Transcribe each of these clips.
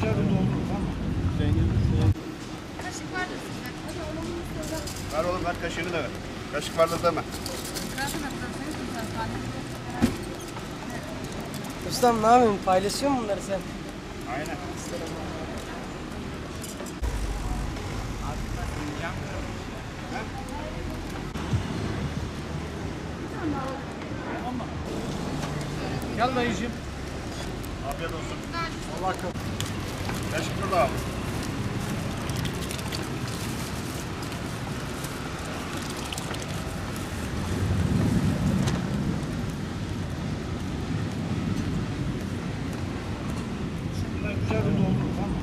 güzel bir doldu. Zengin. Kaşık vardır sizde. Ver oğlum ver kaşığını da ver. Kaşık vardır deme. Ustam ne yapıyorsun? Paylaşıyor mu bunları sen? Aynen. Gel dayıcım. Afiyet olsun. Allah kabul. Kaşık burada abi. Şunları güzel bir doldurun tamam mı?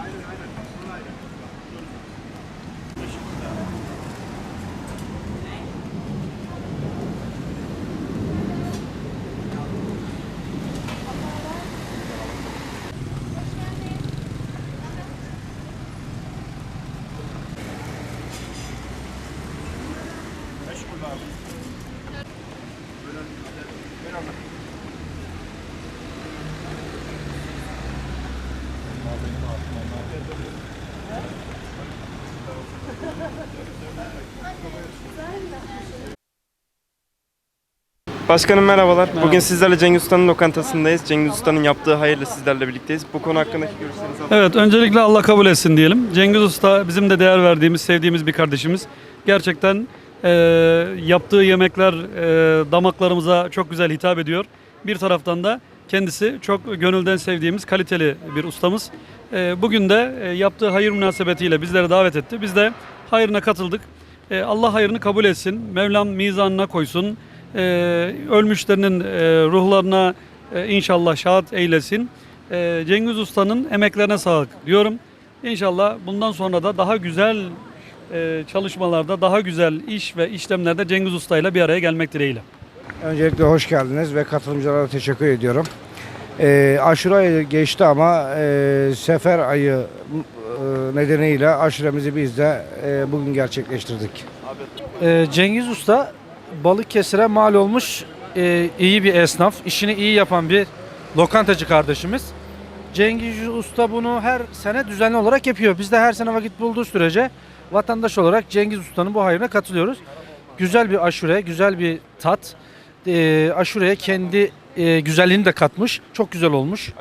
Aynen aynen. Şunun aynen. Kaşık burada. Kaşık burada abi. Böyle ver abla. Başkanım merhabalar. Bugün sizlerle Cengiz Usta'nın lokantasındayız. Cengiz Usta'nın yaptığı hayırla sizlerle birlikteyiz. Bu konu hakkındaki görüşlerinizi. Evet öncelikle Allah kabul etsin diyelim. Cengiz Usta bizim de değer verdiğimiz, sevdiğimiz bir kardeşimiz. Gerçekten e, yaptığı yemekler e, damaklarımıza çok güzel hitap ediyor. Bir taraftan da kendisi çok gönülden sevdiğimiz kaliteli bir ustamız. E, bugün de e, yaptığı hayır münasebetiyle bizleri davet etti. Biz de hayrına katıldık. E, Allah hayrını kabul etsin. Mevlam mizanına koysun. E, ölmüşlerinin e, ruhlarına e, inşallah şahat eylesin. E, Cengiz Usta'nın emeklerine sağlık diyorum. İnşallah bundan sonra da daha güzel e, çalışmalarda, daha güzel iş ve işlemlerde Cengiz Usta ile bir araya gelmek dileğiyle. Öncelikle hoş geldiniz ve katılımcılara teşekkür ediyorum. Ee, aşure ayı geçti ama e, sefer ayı e, nedeniyle aşuremizi biz de e, bugün gerçekleştirdik. Ee, Cengiz Usta Balıkesir'e mal olmuş e, iyi bir esnaf, işini iyi yapan bir lokantacı kardeşimiz. Cengiz Usta bunu her sene düzenli olarak yapıyor. Biz de her sene vakit bulduğu sürece vatandaş olarak Cengiz Usta'nın bu hayrına katılıyoruz. Güzel bir aşure, güzel bir tat. Ee, aşureye kendi e, güzelliğini de katmış. Çok güzel olmuş.